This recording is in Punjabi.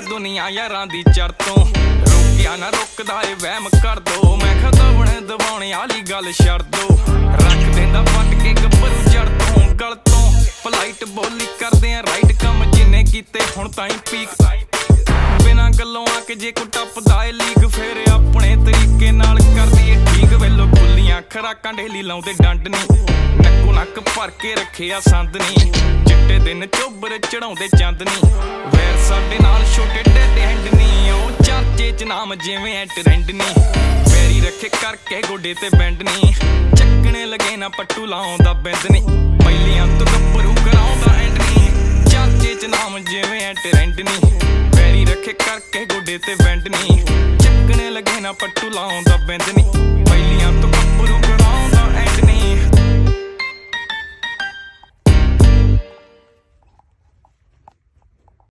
ਦੁਨੀਆ ਯਾਰਾਂ ਦੀ ਚੜ ਤੋਂ ਰੋਕਿਆ ਨਾ ਰੁਕਦਾ ਏ ਵਹਿਮ ਕਰ ਦੋ। ਮੈਂ ਖਦਾ ਬਣੇ ਦਬਾਉਣੇ ਵਾਲੀ ਗੱਲ ਛੱਡ ਦੋ। ਰੱਖ ਦਿੰਦਾ ਵੱਟ ਕੇ ਗੱਭਰੂ ਜੜ ਤੋਂ, ਗਲ ਤੋਂ। ਫਲਾਈਟ ਬੋਲੀ ਕਰਦੇ ਆ ਰਾਈਟ ਕੰਮ ਜਿੰਨੇ ਕੀਤੇ, ਹੁਣ ਤਾਈਂ ਪੀਕ ਬਿਨਾਂ ਗੱਲੋਂ ਆ ਕੇ ਜੇ ਕੋ ਟੱਪਦਾ ਏ ਲੀਕ ਫੇਰ ਆਪਣੇ ਤਰੀਕੇ ਨਾਲ ਕਰਦੀ ਏ ਠੀਕ। ਵੇਲੋ ਖੁੱਲੀਆਂ ਖਰਾਕਾਂ ਢੇਲੀ ਲਾਉਂਦੇ ਡੰਡ ਨਹੀਂ ਨੱਕੋ ਨੱਕ ਭਰ ਕੇ ਰੱਖਿਆ ਸੰਦ ਨਹੀਂ ਚਿੱਟੇ ਦਿਨ ਚੋਬਰ ਚੜਾਉਂਦੇ ਚੰਦ ਨਹੀਂ ਨਾਮ ਜਿਵੇਂ ਐ ਟ੍ਰੈਂਡ ਨਹੀਂ ਵੈਰੀ ਰੱਖੇ ਕਰਕੇ ਗੋਡੇ ਤੇ ਬੈਂਡ ਨਹੀਂ ਚੱਕਣੇ ਲਗੇ ਨਾ ਪੱਟੂ ਲਾਉਂਦਾ ਬਿੰਦ ਨਹੀਂ ਪਹਿਲੀਆਂ ਤੋਂ ਗੱਭਰੂ ਕਰਾਉਂਦਾ ਐਂਡ ਨਹੀਂ ਚਾਚੇ ਚ ਨਾਮ ਜਿਵੇਂ ਐ ਟ੍ਰੈਂਡ ਨਹੀਂ ਵੈਰੀ ਰੱਖੇ ਕਰਕੇ ਗੋਡੇ ਤੇ ਬੈਂਡ ਨਹੀਂ ਚੱਕਣੇ ਲਗੇ ਨਾ ਪੱਟੂ ਲਾਉਂਦਾ ਬਿੰਦ ਨਹੀਂ